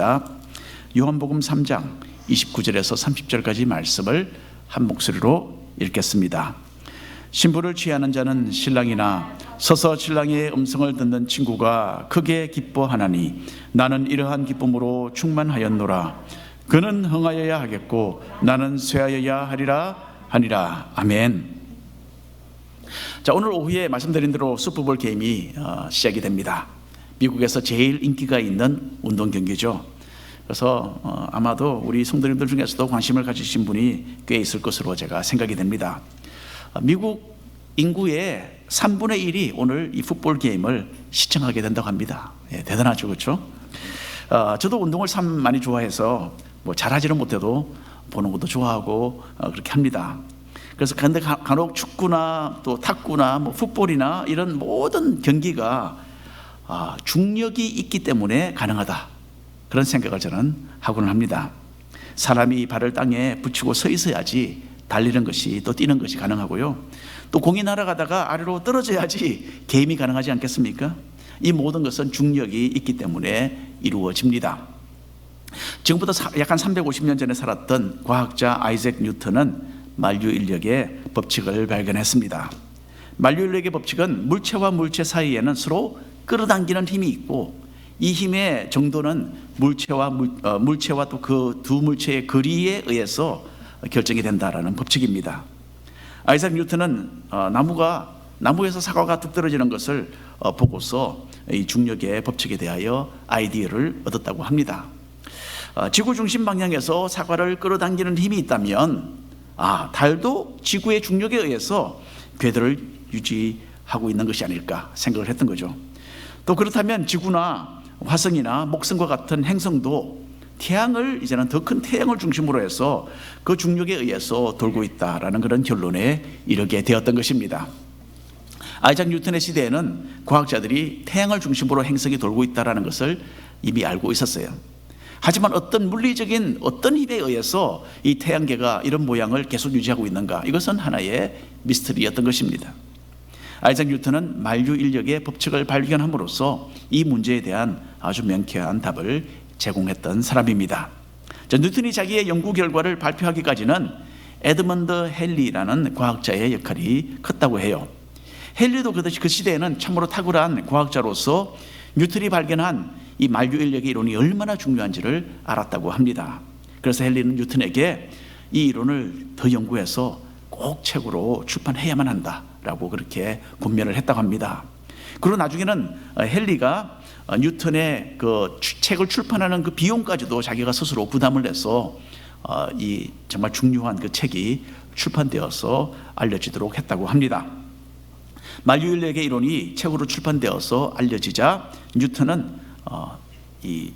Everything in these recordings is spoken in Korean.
하겠습니다. 요한복음 3장 29절에서 30절까지 말씀을 한 목소리로 읽겠습니다. 신부를 취하는 자는 신랑이나 서서 신랑의 음성을 듣는 친구가 크게 기뻐하나니 나는 이러한 기쁨으로 충만하였노라. 그는 흥하여야 하겠고 나는 쇠하여야 하리라 하니라. 아멘. 자 오늘 오후에 말씀드린 대로 슈퍼볼 게임이 어, 시작이 됩니다. 미국에서 제일 인기가 있는 운동 경기죠. 그래서 어, 아마도 우리 성도님들 중에서도 관심을 가지신 분이 꽤 있을 것으로 제가 생각이 됩니다. 어, 미국 인구의 3분의 1이 오늘 이 풋볼 게임을 시청하게 된다고 합니다. 예, 대단하죠, 그렇죠? 어, 저도 운동을 참 많이 좋아해서 뭐 잘하지는 못해도 보는 것도 좋아하고 어, 그렇게 합니다. 그래서 근데 간혹 축구나 또 탁구나 뭐 풋볼이나 이런 모든 경기가 아, 중력이 있기 때문에 가능하다. 그런 생각을 저는 하고는 합니다. 사람이 발을 땅에 붙이고 서 있어야지 달리는 것이 또 뛰는 것이 가능하고요. 또 공이 날아가다가 아래로 떨어져야지 게임이 가능하지 않겠습니까? 이 모든 것은 중력이 있기 때문에 이루어집니다. 지금부터 약한 350년 전에 살았던 과학자 아이색 뉴턴은 만류 인력의 법칙을 발견했습니다. 만류 인력의 법칙은 물체와 물체 사이에는 서로 끌어당기는 힘이 있고 이 힘의 정도는 물체와 물, 어, 물체와 또 그 두 물체의 거리에 의해서 결정이 된다라는 법칙입니다. 아이작 뉴턴은 어, 나무가 나무에서 사과가 뚝 떨어지는 것을 어, 보고서 이 중력의 법칙에 대하여 아이디어를 얻었다고 합니다. 어, 지구 중심 방향에서 사과를 끌어당기는 힘이 있다면 아, 달도 지구의 중력에 의해서 궤도를 유지하고 있는 것이 아닐까 생각을 했던 거죠. 또 그렇다면 지구나 화성이나 목성과 같은 행성도 태양을 이제는 더 큰 태양을 중심으로 해서 그 중력에 의해서 돌고 있다라는 그런 결론에 이르게 되었던 것입니다. 아이작 뉴턴의 시대에는 과학자들이 태양을 중심으로 행성이 돌고 있다라는 것을 이미 알고 있었어요. 하지만 어떤 물리적인 어떤 힘에 의해서 이 태양계가 이런 모양을 계속 유지하고 있는가? 이것은 하나의 미스터리였던 것입니다. 아이작 뉴턴은 만류 인력의 법칙을 발견함으로써 이 문제에 대한 아주 명쾌한 답을 제공했던 사람입니다. 자, 뉴턴이 자기의 연구 결과를 발표하기까지는 에드먼드 헨리라는 과학자의 역할이 컸다고 해요. 헨리도 그 시대에는 참으로 탁월한 과학자로서 뉴턴이 발견한 이 만류 인력의 이론이 얼마나 중요한지를 알았다고 합니다. 그래서 헨리는 뉴턴에게 이 이론을 더 연구해서 꼭 책으로 출판해야만 한다 라고 그렇게 권면을 했다고 합니다. 그리고 나중에는 헨리가 뉴턴의 그 책을 출판하는 그 비용까지도 자기가 스스로 부담을 내서 어, 이 정말 중요한 그 책이 출판되어서 알려지도록 했다고 합니다. 만류인력의 이론이 책으로 출판되어서 알려지자 뉴턴은 어, 이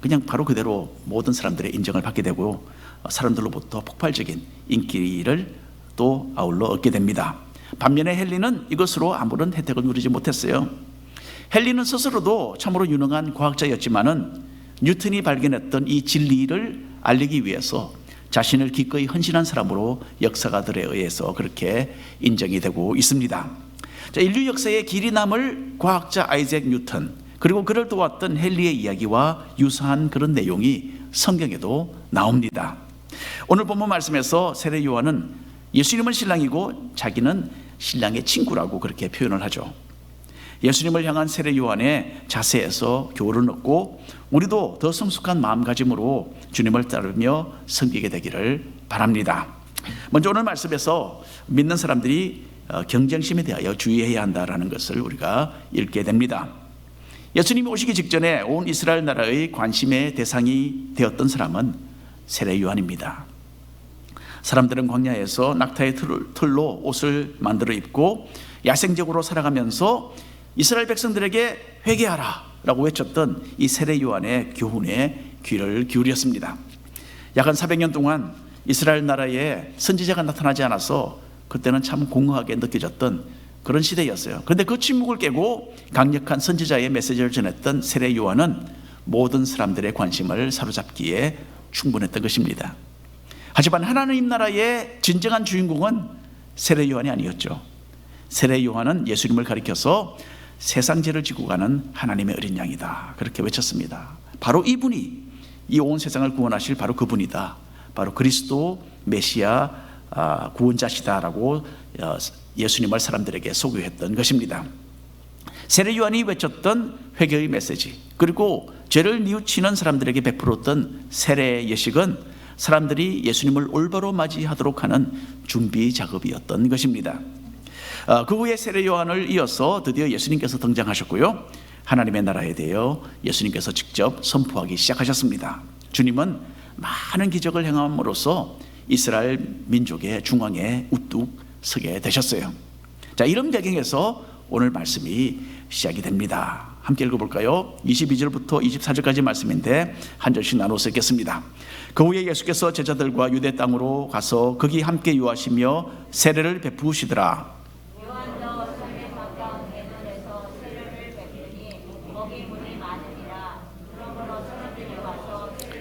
그냥 바로 그대로 모든 사람들의 인정을 받게 되고 어, 사람들로부터 폭발적인 인기를 또 아울러 얻게 됩니다. 반면에 헨리는 이것으로 아무런 혜택을 누리지 못했어요. 헨리는 스스로도 참으로 유능한 과학자였지만은 뉴턴이 발견했던 이 진리를 알리기 위해서 자신을 기꺼이 헌신한 사람으로 역사가들에 의해서 그렇게 인정이 되고 있습니다. 자, 인류 역사의 길이 남을 과학자 아이작 뉴턴 그리고 그를 도왔던 헨리의 이야기와 유사한 그런 내용이 성경에도 나옵니다. 오늘 본문 말씀에서 세례 요한은 예수님은 신랑이고 자기는 신랑의 친구라고 그렇게 표현을 하죠. 예수님을 향한 세례 요한의 자세에서 교훈을 얻고 우리도 더 성숙한 마음가짐으로 주님을 따르며 섬기게 되기를 바랍니다. 먼저 오늘 말씀에서 믿는 사람들이 어, 경쟁심에 대하여 주의해야 한다라는 것을 우리가 읽게 됩니다. 예수님이 오시기 직전에 온 이스라엘 나라의 관심의 대상이 되었던 사람은 세례 요한입니다. 사람들은 광야에서 낙타의 틀로 옷을 만들어 입고 야생적으로 살아가면서 이스라엘 백성들에게 회개하라 라고 외쳤던 이 세례 요한의 교훈에 귀를 기울였습니다. 약한 400년 동안 이스라엘 나라에 선지자가 나타나지 않아서 그때는 참 공허하게 느껴졌던 그런 시대였어요. 그런데 그 침묵을 깨고 강력한 선지자의 메시지를 전했던 세례 요한은 모든 사람들의 관심을 사로잡기에 충분했던 것입니다. 하지만 하나님 나라의 진정한 주인공은 세례 요한이 아니었죠. 세례 요한은 예수님을 가리켜서 세상 죄를 지고 가는 하나님의 어린 양이다. 그렇게 외쳤습니다. 바로 이분이 이 온 세상을 구원하실 바로 그분이다. 바로 그리스도 메시아 아, 구원자시다라고 어, 예수님을 사람들에게 소개했던 것입니다. 세례 요한이 외쳤던 회개의 메시지 그리고 죄를 뉘우치는 사람들에게 베풀었던 세례 예식은 사람들이 예수님을 올바로 맞이하도록 하는 준비 작업이었던 것입니다. 어, 그 후에 세례 요한을 이어서 드디어 예수님께서 등장하셨고요. 하나님의 나라에 대해 예수님께서 직접 선포하기 시작하셨습니다. 주님은 많은 기적을 행함으로써 이스라엘 민족의 중앙에 우뚝 서게 되셨어요. 자, 이런 배경에서 오늘 말씀이 시작이 됩니다. 함께 읽어볼까요? 22절부터 24절까지 말씀인데 한 절씩 나눠서 읽겠습니다. 그 후에 예수께서 제자들과 유대 땅으로 가서 거기 함께 유하시며 세례를 베푸시더라.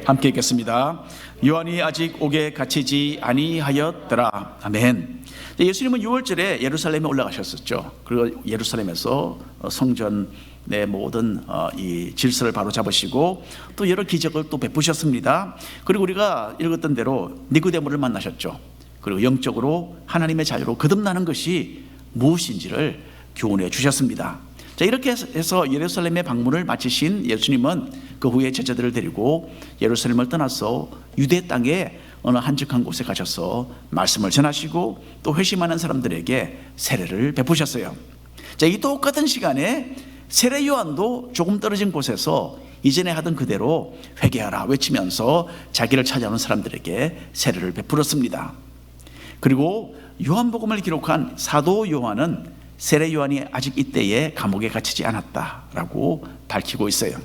함께 읽겠습니다. 요한이 아직 오게 갇히지 아니하였더라. 아멘. 예수님은 6월절에 예루살렘에 올라가셨었죠. 그리고 예루살렘에서 어, 성전 의 모든 어, 이 질서를 바로 잡으시고 또 여러 기적을 또 베푸셨습니다. 그리고 우리가 읽었던 대로 니고데모를 만나셨죠. 그리고 영적으로 하나님의 자유로 거듭나는 것이 무엇인지를 교훈해 주셨습니다. 자, 이렇게 해서 예루살렘의 방문을 마치신 예수님은 그 후에 제자들을 데리고 예루살렘을 떠나서 유대 땅에 어느 한적한 곳에 가셔서 말씀을 전하시고 또 회심하는 사람들에게 세례를 베푸셨어요. 자, 이 똑같은 시간에 세례 요한도 조금 떨어진 곳에서 이전에 하던 그대로 회개하라 외치면서 자기를 찾아오는 사람들에게 세례를 베풀었습니다. 그리고 요한복음을 기록한 사도 요한은 세례 요한이 아직 이때에 감옥에 갇히지 않았다라고 밝히고 있어요.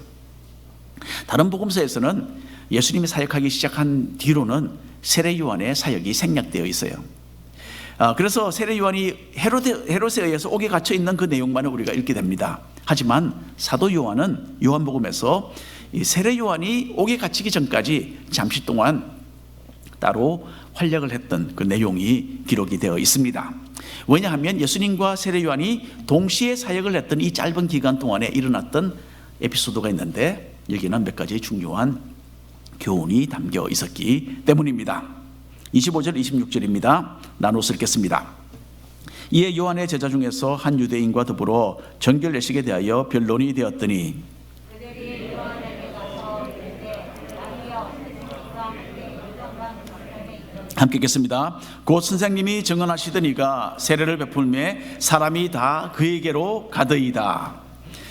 다른 복음서에서는 예수님이 사역하기 시작한 뒤로는 세례 요한의 사역이 생략되어 있어요. 아, 그래서 세례 요한이 헤로데, 헤롯에 의해서 옥에 갇혀 있는 그 내용만을 우리가 읽게 됩니다. 하지만 사도 요한은 요한복음에서 이 세례 요한이 옥에 갇히기 전까지 잠시 동안 따로 활약을 했던 그 내용이 기록이 되어 있습니다. 왜냐하면 예수님과 세례 요한이 동시에 사역을 했던 이 짧은 기간 동안에 일어났던 에피소드가 있는데 여기는 몇 가지 중요한 교훈이 담겨 있었기 때문입니다. 25절 26절입니다. 나눠서 읽겠습니다. 이에 요한의 제자 중에서 한 유대인과 더불어 정결 예식에 대하여 변론이 되었더니 함께 읽겠습니다. 곧 선생님이 증언하시던 이가 세례를 베풀매 사람이 다 그에게로 가더이다.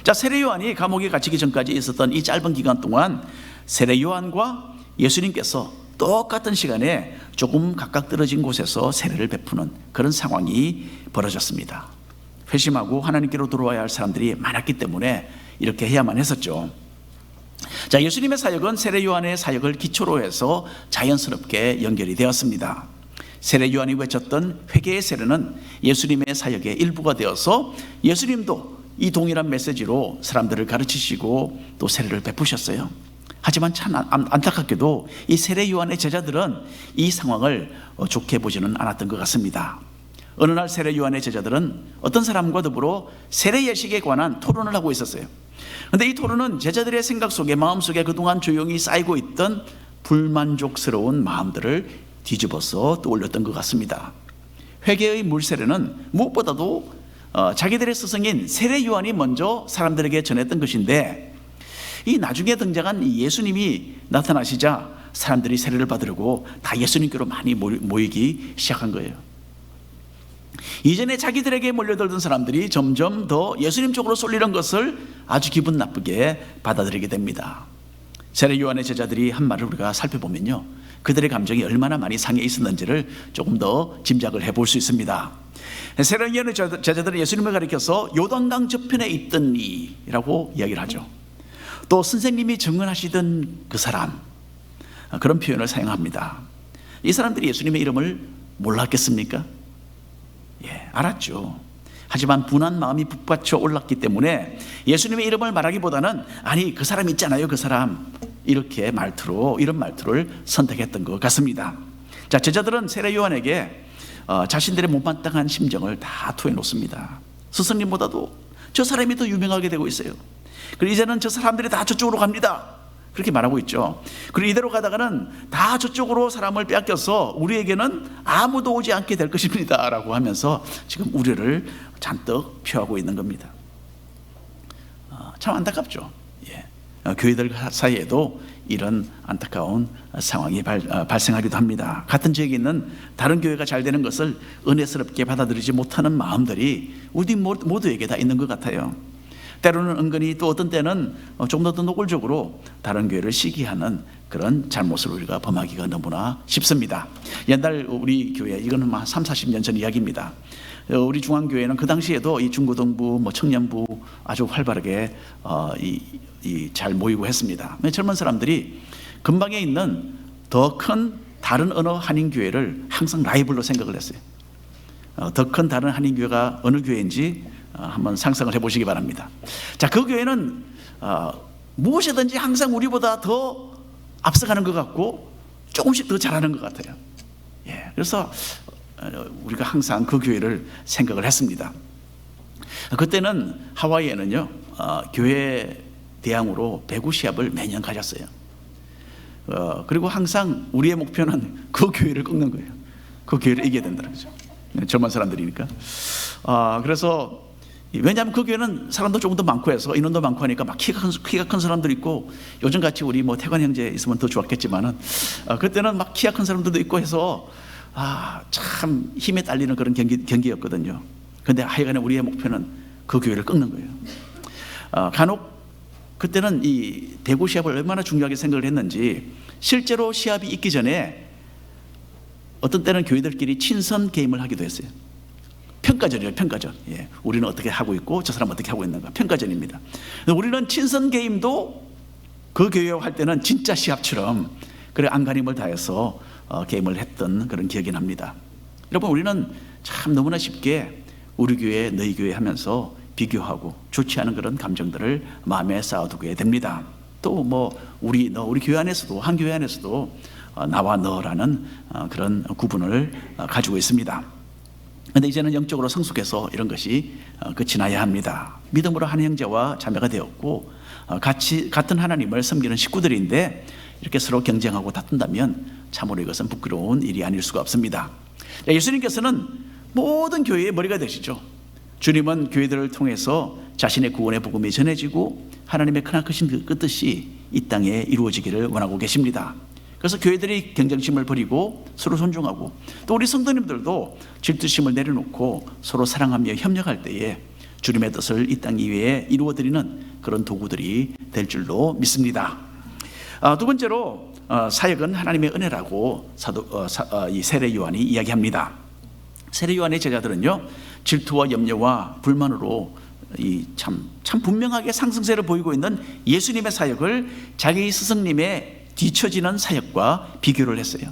자, 세례 요한이 감옥에 갇히기 전까지 있었던 이 짧은 기간 동안 세례 요한과 예수님께서 똑같은 시간에 조금 각각 떨어진 곳에서 세례를 베푸는 그런 상황이 벌어졌습니다. 회심하고 하나님께로 돌아와야 할 사람들이 많았기 때문에 이렇게 해야만 했었죠. 자, 예수님의 사역은 세례 요한의 사역을 기초로 해서 자연스럽게 연결이 되었습니다. 세례 요한이 외쳤던 회개의 세례는 예수님의 사역의 일부가 되어서 예수님도 이 동일한 메시지로 사람들을 가르치시고 또 세례를 베푸셨어요. 하지만 참 안- 안타깝게도 이 세례 요한의 제자들은 이 상황을 어, 좋게 보지는 않았던 것 같습니다. 어느 날 세례 요한의 제자들은 어떤 사람과 더불어 세례 예식에 관한 토론을 하고 있었어요. 근데 이 토론은 제자들의 생각 속에 마음 속에 그동안 조용히 쌓이고 있던 불만족스러운 마음들을 뒤집어서 떠올렸던 것 같습니다. 회개의 물세례는 무엇보다도 어, 자기들의 스승인 세례 요한이 먼저 사람들에게 전했던 것인데 이 나중에 등장한 이 예수님이 나타나시자 사람들이 세례를 받으려고 다 예수님께로 많이 모이- 모이기 시작한 거예요. 이전에 자기들에게 몰려들던 사람들이 점점 더 예수님 쪽으로 쏠리는 것을 아주 기분 나쁘게 받아들이게 됩니다. 세례 요한의 제자들이 한 말을 우리가 살펴보면요. 그들의 감정이 얼마나 많이 상해 있었는지를 조금 더 짐작을 해볼 수 있습니다. 세례 요한의 제자- 제자들은 예수님을 가리켜서 요단강 저편에 있던 이라고 이야기를 하죠. 또 선생님이 증언하시던 그 사람 그런 표현을 사용합니다. 이 사람들이 예수님의 이름을 몰랐겠습니까? 예, 알았죠. 하지만 분한 마음이 북받쳐 올랐기 때문에 예수님의 이름을 말하기보다는 아니 그 사람 있잖아요 그 사람 이렇게 말투로 이런 말투를 선택했던 것 같습니다. 자 제자들은 세례 요한에게 어, 자신들의 못마땅한 심정을 다 토해 놓습니다. 스승님보다도 저 사람이 더 유명하게 되고 있어요. 그리고 이제는 저 사람들이 다 저쪽으로 갑니다. 그렇게 말하고 있죠. 그리고 이대로 가다가는 다 저쪽으로 사람을 빼앗겨서 우리에게는 아무도 오지 않게 될 것입니다. 라고 하면서 지금 우려를 잔뜩 표하고 있는 겁니다. 어, 참 안타깝죠. 예. 어, 교회들 사이에도 이런 안타까운 상황이 발, 어, 발생하기도 합니다. 같은 지역에 있는 다른 교회가 잘 되는 것을 은혜스럽게 받아들이지 못하는 마음들이 우리 모- 모두에게 다 있는 것 같아요. 때로는 은근히 또 어떤 때는 어, 조금 더 노골적으로 다른 교회를 시기하는 그런 잘못을 우리가 범하기가 너무나 쉽습니다. 옛날 우리 교회 이거는 막 3, 40년 전 이야기입니다. 어, 우리 중앙교회는 그 당시에도 이 중고등부, 뭐 청년부 아주 활발하게 어, 이, 이 잘 모이고 했습니다. 젊은 사람들이 근방에 있는 더 큰 다른 어느 한인 교회를 항상 라이벌로 생각을 했어요. 어, 더큰 다른 한인 교회가 어느 교회인지 어, 한번 상상을 해보시기 바랍니다. 자, 그 교회는 어, 무엇이든지 항상 우리보다 더 앞서가는 것 같고 조금씩 더 잘하는 것 같아요. 예, 그래서 어, 우리가 항상 그 교회를 생각을 했습니다. 그때는 하와이에는요 어, 교회 대항으로 배구 시합을 매년 가졌어요. 어, 그리고 항상 우리의 목표는 그 교회를 꺾는 거예요. 그 교회를 이겨야 된다는 거죠. 네, 젊은 사람들이니까. 아, 그래서 왜냐하면 그 교회는 사람도 조금 더 많고 해서 인원도 많고 하니까 막 키가 큰, 키가 큰 사람들 있고 요즘 같이 우리 뭐 태관 형제 있으면 더 좋았겠지만은 아, 그때는 막 키가 큰 사람들도 있고 해서 아, 참 힘에 딸리는 그런 경기, 경기였거든요. 근데 하여간에 우리의 목표는 그 교회를 꺾는 거예요. 아, 간혹 그때는 이 대구 시합을 얼마나 중요하게 생각을 했는지 실제로 시합이 있기 전에 어떤 때는 교회들끼리 친선 게임을 하기도 했어요. 평가전이에요, 평가전. 예, 우리는 어떻게 하고 있고 저 사람 어떻게 하고 있는가 평가전입니다. 우리는 친선 게임도 그 교회와 할 때는 진짜 시합처럼 그래 안간힘을 다해서 어, 게임을 했던 그런 기억이 납니다. 여러분 우리는 참 너무나 쉽게 우리 교회 너희 교회 하면서 비교하고 좋지 않은 그런 감정들을 마음에 쌓아두게 됩니다. 또 뭐 우리 너 우리 교회 안에서도 한 교회 안에서도 어, 나와 너라는 어, 그런 구분을 어, 가지고 있습니다. 근데 이제는 영적으로 성숙해서 이런 것이 어, 끝이 나야 합니다. 믿음으로 한 형제와 자매가 되었고 어, 같이 같은 하나님을 섬기는 식구들인데 이렇게 서로 경쟁하고 다툰다면 참으로 이것은 부끄러운 일이 아닐 수가 없습니다. 자, 예수님께서는 모든 교회의 머리가 되시죠. 주님은 교회들을 통해서 자신의 구원의 복음이 전해지고 하나님의 크나크신 그 뜻이 이 땅에 이루어지기를 원하고 계십니다. 그래서 교회들이 경쟁심을 버리고 서로 존중하고 또 우리 성도님들도 질투심을 내려놓고 서로 사랑하며 협력할 때에 주님의 뜻을 이땅 위에 이루어드리는 그런 도구들이 될 줄로 믿습니다. 아, 두 번째로 어, 사역은 하나님의 은혜라고 사도 어, 사, 어, 이 세례 요한이 이야기합니다. 세례 요한의 제자들은요 질투와 염려와 불만으로 이참참 참 분명하게 상승세를 보이고 있는 예수님의 사역을 자기 스승님의 뒤처지는 사역과 비교를 했어요.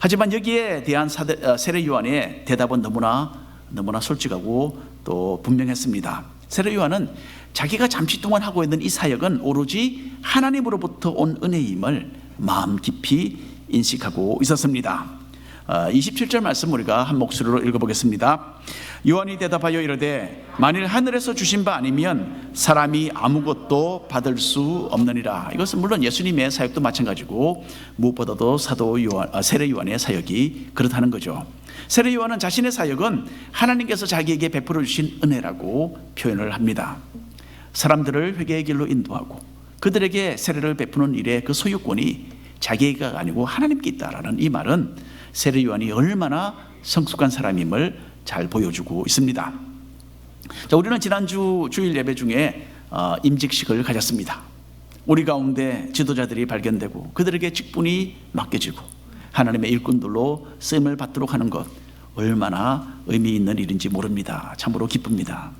하지만 여기에 대한 어, 세례 요한의 대답은 너무나 너무나 솔직하고 또 분명했습니다. 세례 요한은 자기가 잠시 동안 하고 있는 이 사역은 오로지 하나님으로부터 온 은혜임을 마음 깊이 인식하고 있었습니다. 어, 27절 말씀 우리가 한 목소리로 읽어보겠습니다. 요한이 대답하여 이르되 만일 하늘에서 주신 바 아니면 사람이 아무것도 받을 수 없느니라. 이것은 물론 예수님의 사역도 마찬가지고 무엇보다도 사도 요한, 아, 세례 요한의 사역이 그렇다는 거죠. 세례 요한은 자신의 사역은 하나님께서 자기에게 베풀어 주신 은혜라고 표현을 합니다. 사람들을 회개의 길로 인도하고 그들에게 세례를 베푸는 일에 그 소유권이 자기가 아니고 하나님께 있다라는 이 말은 세례 요한이 얼마나 성숙한 사람임을 잘 보여주고 있습니다. 자, 우리는 지난주 주일 예배 중에 어, 임직식을 가졌습니다. 우리 가운데 지도자들이 발견되고 그들에게 직분이 맡겨지고 하나님의 일꾼들로 쓰임을 받도록 하는 것 얼마나 의미 있는 일인지 모릅니다. 참으로 기쁩니다.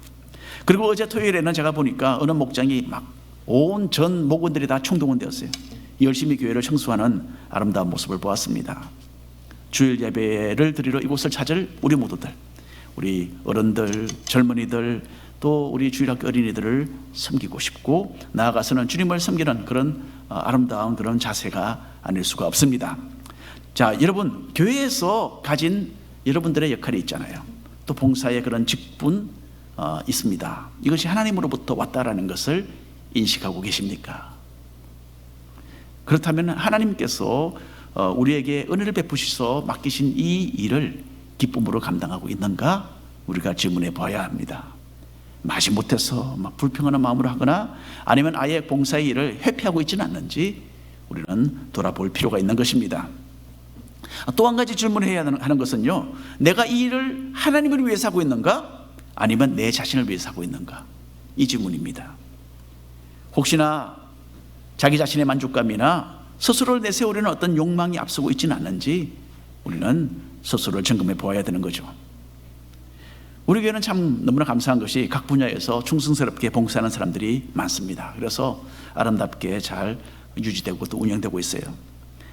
그리고 어제 토요일에는 제가 보니까 어느 목장이 막 온 전 목원들이 다 총동원되었어요. 열심히 교회를 청소하는 아름다운 모습을 보았습니다. 주일 예배를 드리러 이곳을 찾을 우리 모두들, 우리 어른들, 젊은이들, 또 우리 주일학교 어린이들을 섬기고 싶고 나아가서는 주님을 섬기는 그런 어, 아름다운 그런 자세가 아닐 수가 없습니다. 자, 여러분 교회에서 가진 여러분들의 역할이 있잖아요. 또 봉사의 그런 직분 어, 있습니다. 이것이 하나님으로부터 왔다라는 것을 인식하고 계십니까? 그렇다면 하나님께서 어, 우리에게 은혜를 베푸시서 맡기신 이 일을 기쁨으로 감당하고 있는가 우리가 질문해 봐야 합니다. 마지 못해서 막 불평하는 마음으로 하거나 아니면 아예 봉사의 일을 회피하고 있지는 않는지 우리는 돌아볼 필요가 있는 것입니다. 또 한 가지 질문해야 하는 것은요. 내가 이 일을 하나님을 위해서 하고 있는가? 아니면 내 자신을 위해서 하고 있는가? 이 질문입니다. 혹시나 자기 자신의 만족감이나 스스로를 내세우려는 어떤 욕망이 앞서고 있지는 않는지 우리는 스스로를 점검해 보아야 되는 거죠. 우리 교회는 참 너무나 감사한 것이 각 분야에서 충성스럽게 봉사하는 사람들이 많습니다. 그래서 아름답게 잘 유지되고 또 운영되고 있어요.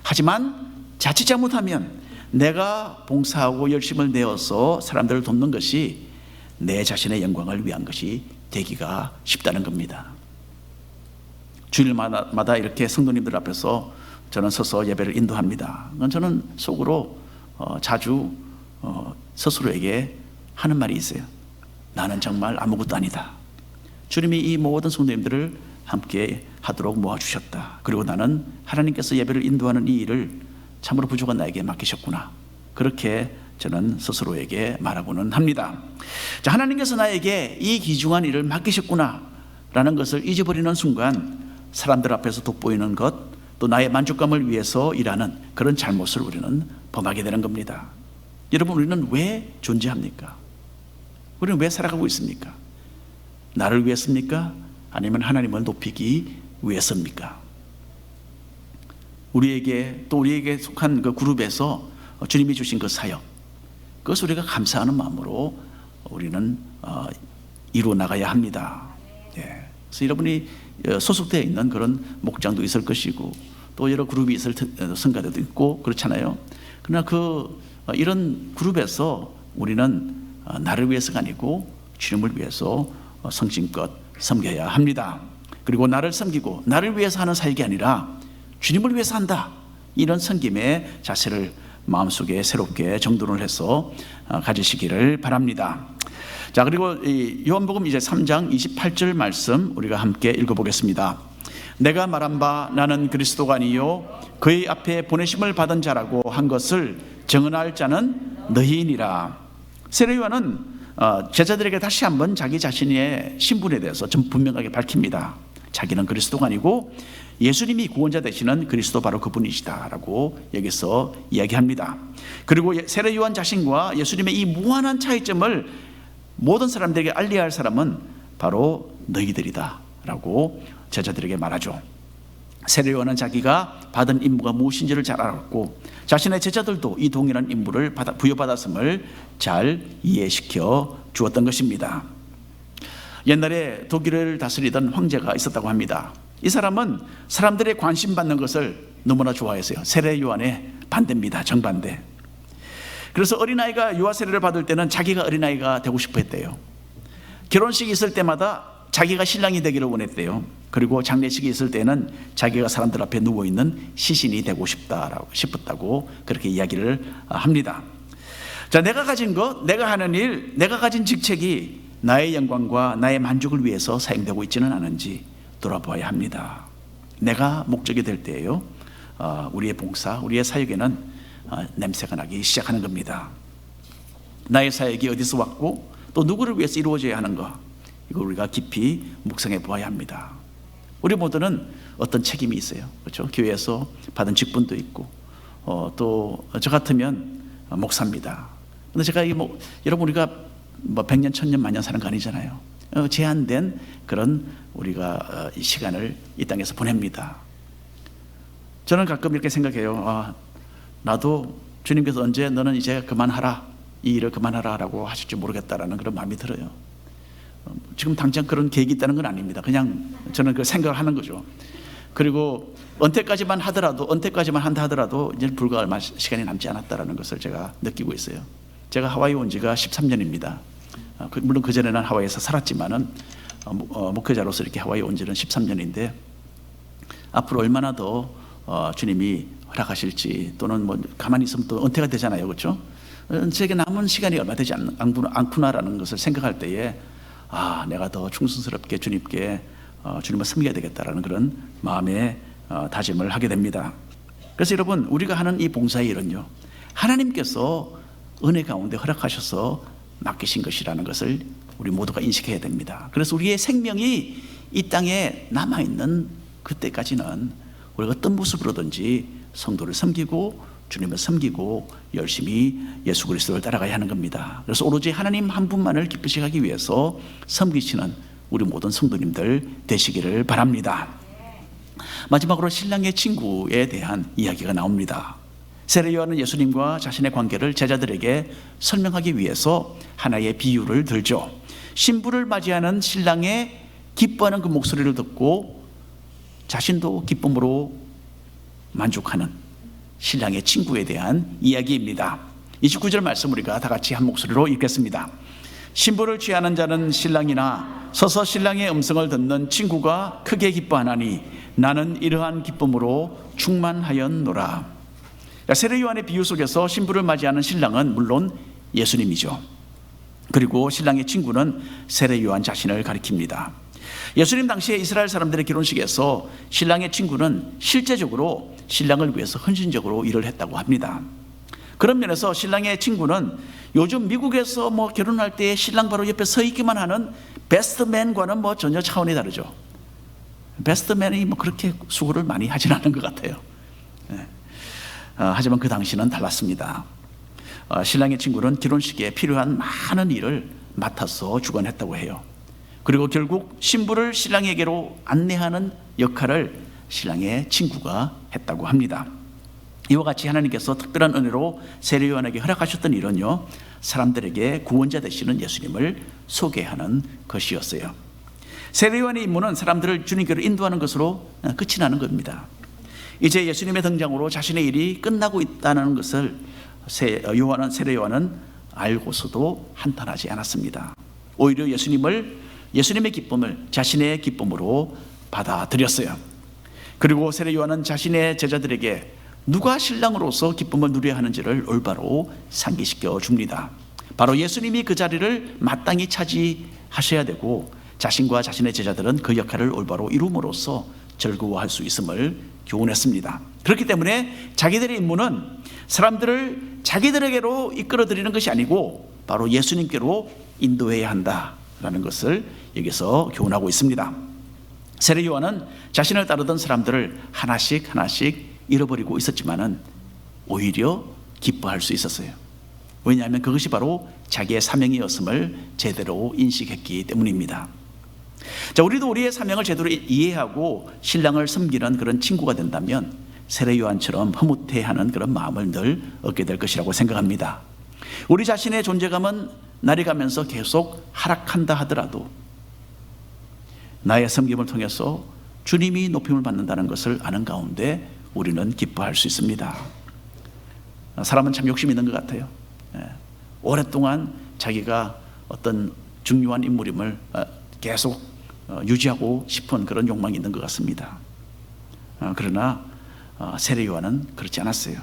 하지만 자칫 잘못하면 내가 봉사하고 열심을 내어서 사람들을 돕는 것이 내 자신의 영광을 위한 것이 되기가 쉽다는 겁니다. 주일마다 이렇게 성도님들 앞에서 저는 서서 예배를 인도합니다. 저는 속으로 어, 자주 어, 스스로에게 하는 말이 있어요. 나는 정말 아무것도 아니다. 주님이 이 모든 성도님들을 함께 하도록 모아주셨다. 그리고 나는 하나님께서 예배를 인도하는 이 일을 참으로 부족한 나에게 맡기셨구나. 그렇게 저는 스스로에게 말하고는 합니다. 자, 하나님께서 나에게 이 귀중한 일을 맡기셨구나. 라는 것을 잊어버리는 순간 사람들 앞에서 돋보이는 것, 또 나의 만족감을 위해서 일하는 그런 잘못을 우리는 범하게 되는 겁니다. 여러분, 우리는 왜 존재합니까? 우리는 왜 살아가고 있습니까? 나를 위해서입니까? 아니면 하나님을 높이기 위해서입니까? 우리에게 또 우리에게 속한 그 그룹에서 주님이 주신 그 사역, 그것을 우리가 감사하는 마음으로 우리는 어, 이루어 나가야 합니다. 예. 그래서 여러분이 소속되어 있는 그런 목장도 있을 것이고 또 여러 그룹이 있을 성가대도 있고 그렇잖아요. 그러나 그 어, 이런 그룹에서 우리는 어, 나를 위해서가 아니고 주님을 위해서 성심껏 섬겨야 합니다. 그리고 나를 섬기고 나를 위해서 하는 사역이 아니라 주님을 위해서 한다. 이런 섬김의 자세를 마음속에 새롭게 정돈을 해서 가지시기를 바랍니다. 자, 그리고 이 요한복음 이제 3장 28절 말씀 우리가 함께 읽어보겠습니다. 내가 말한 바 나는 그리스도가 아니요 그의 앞에 보내심을 받은 자라고 한 것을 정언할 자는 너희니라. 세례요한은 어, 제자들에게 다시 한번 자기 자신의 신분에 대해서 좀 분명하게 밝힙니다. 자기는 그리스도가 아니고 예수님이 구원자 되시는 그리스도 바로 그분이시다라고 여기서 이야기합니다. 그리고 세례 요한 자신과 예수님의 이 무한한 차이점을 모든 사람들에게 알려야 할 사람은 바로 너희들이다 라고 제자들에게 말하죠. 세례 요한은 자기가 받은 임무가 무엇인지를 잘 알았고 자신의 제자들도 이 동일한 임무를 받아, 부여받았음을 잘 이해시켜 주었던 것입니다. 옛날에 독일을 다스리던 황제가 있었다고 합니다. 이 사람은 사람들의 관심 받는 것을 너무나 좋아했어요. 세례 요한의 반대입니다. 정반대. 그래서 어린아이가 유아 세례를 받을 때는 자기가 어린아이가 되고 싶어 했대요. 결혼식이 있을 때마다 자기가 신랑이 되기를 원했대요. 그리고 장례식이 있을 때는 자기가 사람들 앞에 누워 있는 시신이 되고 싶다라고 싶었다고 그렇게 이야기를 합니다. 자, 내가 가진 것, 내가 하는 일, 내가 가진 직책이 나의 영광과 나의 만족을 위해서 사용되고 있지는 않은지 돌아보아야 합니다. 내가 목적이 될 때에요. 어, 우리의 봉사, 우리의 사역에는 어, 냄새가 나기 시작하는 겁니다. 나의 사역이 어디서 왔고 또 누구를 위해서 이루어져야 하는가 이거 우리가 깊이 묵상해 보아야 합니다. 우리 모두는 어떤 책임이 있어요. 그렇죠? 교회에서 받은 직분도 있고 어, 또 저 같으면 목사입니다. 근데 제가 이 뭐 여러분 우리가 뭐 100년, 1000년, 만년 사는 거 아니잖아요. 어, 제한된 그런 우리가 어, 이 시간을 이 땅에서 보냅니다. 저는 가끔 이렇게 생각해요. 아, 나도 주님께서 언제 너는 이제 그만하라. 이 일을 그만하라라고 하실지 모르겠다라는 그런 마음이 들어요. 어, 지금 당장 그런 계획이 있다는 건 아닙니다. 그냥 저는 그 생각을 하는 거죠. 그리고 은퇴까지만 하더라도 은퇴까지만 한다 하더라도 이제 불과 얼마 시간이 남지 않았다라는 것을 제가 느끼고 있어요. 제가 하와이 온 지가 13년입니다. 물론 그 전에는 하와이에서 살았지만은 어, 목회자로서 이렇게 하와이 온 지는 13년인데 앞으로 얼마나 더 어, 주님이 허락하실지 또는 뭐 가만히 있으면 또 은퇴가 되잖아요, 그렇죠? 제게 남은 시간이 얼마 되지 않, 않구나 라는 것을 생각할 때에 아, 내가 더 충성스럽게 주님께 어, 주님을 섬겨야 되겠다라는 그런 마음에 어, 다짐을 하게 됩니다. 그래서 여러분 우리가 하는 이 봉사의 일은요 하나님께서 은혜 가운데 허락하셔서 맡기신 것이라는 것을 우리 모두가 인식해야 됩니다. 그래서 우리의 생명이 이 땅에 남아 있는 그때까지는 우리가 어떤 모습으로든지 성도를 섬기고 주님을 섬기고 열심히 예수 그리스도를 따라가야 하는 겁니다. 그래서 오로지 하나님 한 분만을 기쁘시게 하기 위해서 섬기시는 우리 모든 성도님들 되시기를 바랍니다. 마지막으로 신랑의 친구에 대한 이야기가 나옵니다. 세례 요한은 예수님과 자신의 관계를 제자들에게 설명하기 위해서 하나의 비유를 들죠. 신부를 맞이하는 신랑의 기뻐하는 그 목소리를 듣고 자신도 기쁨으로 만족하는 신랑의 친구에 대한 이야기입니다. 29절 말씀 우리가 다 같이 한 목소리로 읽겠습니다. 신부를 취하는 자는 신랑이나 서서 신랑의 음성을 듣는 친구가 크게 기뻐하나니 나는 이러한 기쁨으로 충만하였노라. 세례 요한의 비유 속에서 신부를 맞이하는 신랑은 물론 예수님이죠. 그리고 신랑의 친구는 세례 요한 자신을 가리킵니다. 예수님 당시에 이스라엘 사람들의 결혼식에서 신랑의 친구는 실제적으로 신랑을 위해서 헌신적으로 일을 했다고 합니다. 그런 면에서 신랑의 친구는 요즘 미국에서 뭐 결혼할 때 신랑 바로 옆에 서 있기만 하는 베스트맨과는 뭐 전혀 차원이 다르죠. 베스트맨이 뭐 그렇게 수고를 많이 하진 않은 것 같아요. 네. 어, 하지만 그 당시는 달랐습니다. 어, 신랑의 친구는 결혼식에 필요한 많은 일을 맡아서 주관했다고 해요. 그리고 결국 신부를 신랑에게로 안내하는 역할을 신랑의 친구가 했다고 합니다. 이와 같이 하나님께서 특별한 은혜로 세례 요한에게 허락하셨던 일은요 사람들에게 구원자 되시는 예수님을 소개하는 것이었어요. 세례 요한의 임무는 사람들을 주님께로 인도하는 것으로 끝이 나는 겁니다. 이제 예수님의 등장으로 자신의 일이 끝나고 있다는 것을 요한은 세례 요한은 알고서도 한탄하지 않았습니다. 오히려 예수님을 예수님의 기쁨을 자신의 기쁨으로 받아들였어요. 그리고 세례 요한은 자신의 제자들에게 누가 신랑으로서 기쁨을 누려야 하는지를 올바로 상기시켜 줍니다. 바로 예수님이 그 자리를 마땅히 차지하셔야 되고 자신과 자신의 제자들은 그 역할을 올바로 이룸으로써 즐거워할 수 있음을 교훈했습니다. 그렇기 때문에 자기들의 임무는 사람들을 자기들에게로 이끌어 드리는 것이 아니고 바로 예수님께로 인도해야 한다 라는 것을 여기서 교훈하고 있습니다. 세례 요한은 자신을 따르던 사람들을 하나씩 하나씩 잃어버리고 있었지만은 오히려 기뻐할 수 있었어요. 왜냐하면 그것이 바로 자기의 사명이었음을 제대로 인식했기 때문입니다. 자, 우리도 우리의 사명을 제대로 이해하고 신랑을 섬기는 그런 친구가 된다면 세례 요한처럼 흐뭇해하는 그런 마음을 늘 얻게 될 것이라고 생각합니다. 우리 자신의 존재감은 날이 가면서 계속 하락한다 하더라도 나의 섬김을 통해서 주님이 높임을 받는다는 것을 아는 가운데 우리는 기뻐할 수 있습니다. 사람은 참 욕심이 있는 것 같아요. 예. 오랫동안 자기가 어떤 중요한 인물임을 어, 계속 어, 유지하고 싶은 그런 욕망이 있는 것 같습니다. 어, 그러나 세례 요한은 그렇지 않았어요.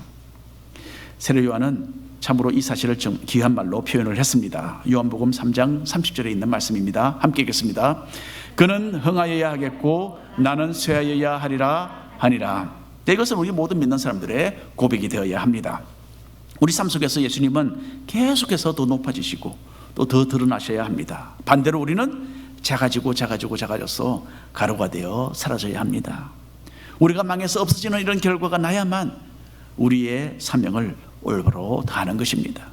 세례 요한은 참으로 이 사실을 좀 귀한 말로 표현을 했습니다. 요한복음 3장 30절에 있는 말씀입니다. 함께 읽겠습니다. 그는 흥하여야 하겠고 나는 쇠하여야 하리라 하니라. 네, 이것은 우리 모든 믿는 사람들의 고백이 되어야 합니다. 우리 삶 속에서 예수님은 계속해서 더 높아지시고 또 더 드러나셔야 합니다. 반대로 우리는 작아지고 작아지고 작아져서 가루가 되어 사라져야 합니다. 우리가 망해서 없어지는 이런 결과가 나야만 우리의 사명을 올바로 다하는 것입니다.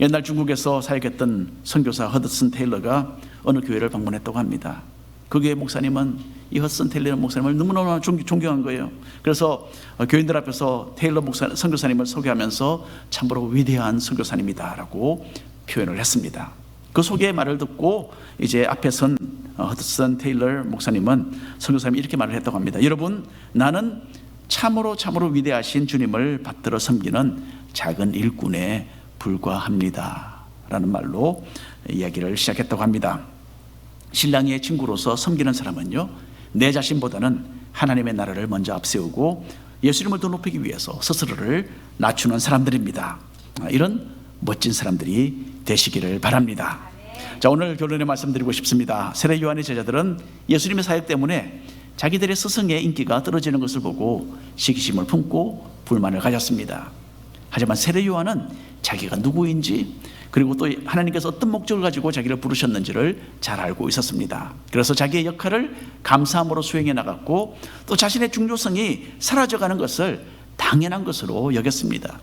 옛날 중국에서 사역했던 선교사 허드슨 테일러가 어느 교회를 방문했다고 합니다. 그 교회 목사님은 이 허슨 테일러 목사님을 너무너무 존경한 거예요. 그래서 교인들 앞에서 테일러 목사, 선교사님을 소개하면서 참으로 위대한 선교사님이다라고 표현을 했습니다. 그 소개의 말을 듣고 이제 앞에 선 허드슨 테일러 목사님은 선교사님이 이렇게 말을 했다고 합니다. 여러분, 나는 참으로 참으로 위대하신 주님을 받들어 섬기는 작은 일꾼에 불과합니다. 라는 말로 이야기를 시작했다고 합니다. 신랑의 친구로서 섬기는 사람은요, 내 자신보다는 하나님의 나라를 먼저 앞세우고 예수님을 더 높이기 위해서 스스로를 낮추는 사람들입니다. 이런 멋진 사람들이 되시기를 바랍니다. 자, 오늘 결론에 말씀드리고 싶습니다. 세례 요한의 제자들은 예수님의 사역 때문에 자기들의 스승의 인기가 떨어지는 것을 보고 시기심을 품고 불만을 가졌습니다. 하지만 세례 요한은 자기가 누구인지 그리고 또 하나님께서 어떤 목적을 가지고 자기를 부르셨는지를 잘 알고 있었습니다. 그래서 자기의 역할을 감사함으로 수행해 나갔고 또 자신의 중요성이 사라져가는 것을 당연한 것으로 여겼습니다.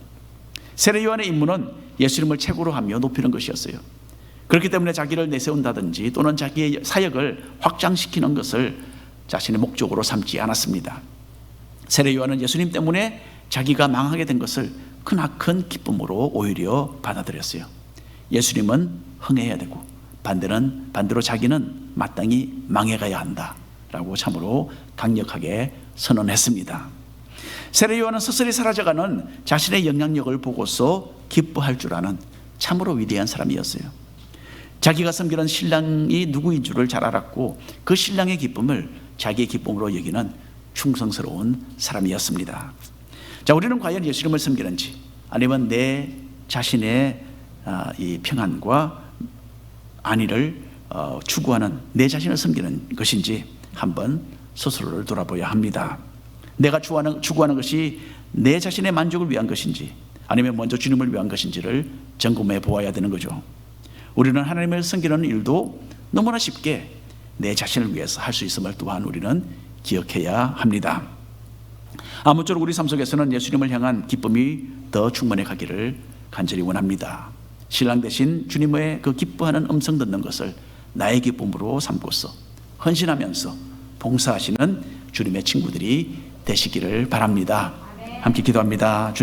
세례 요한의 임무는 예수님을 최고로 하며 높이는 것이었어요. 그렇기 때문에 자기를 내세운다든지 또는 자기의 사역을 확장시키는 것을 자신의 목적으로 삼지 않았습니다. 세례 요한은 예수님 때문에 자기가 망하게 된 것을 크나큰 기쁨으로 오히려 받아들였어요. 예수님은 흥해야 되고 반대는 반대로 자기는 마땅히 망해가야 한다라고 참으로 강력하게 선언했습니다. 세례 요한은 스스로 사라져가는 자신의 영향력을 보고서 기뻐할 줄 아는 참으로 위대한 사람이었어요. 자기가 섬기는 신랑이 누구인 줄을 잘 알았고 그 신랑의 기쁨을 자기의 기쁨으로 여기는 충성스러운 사람이었습니다. 자, 우리는 과연 예수님을 섬기는지 아니면 내 자신의 아, 이 평안과 안위를 어, 추구하는 내 자신을 섬기는 것인지 한번 스스로를 돌아보야 합니다. 내가 추구하는, 추구하는 것이 내 자신의 만족을 위한 것인지 아니면 먼저 주님을 위한 것인지를 점검해 보아야 되는 거죠. 우리는 하나님을 섬기는 일도 너무나 쉽게 내 자신을 위해서 할 수 있음을 또한 우리는 기억해야 합니다. 아무쪼록 우리 삶 속에서는 예수님을 향한 기쁨이 더 충만해 가기를 간절히 원합니다. 신랑 대신 주님의 그 기뻐하는 음성 듣는 것을 나의 기쁨으로 삼고서 헌신하면서 봉사하시는 주님의 친구들이 되시기를 바랍니다. 함께 기도합니다. 주님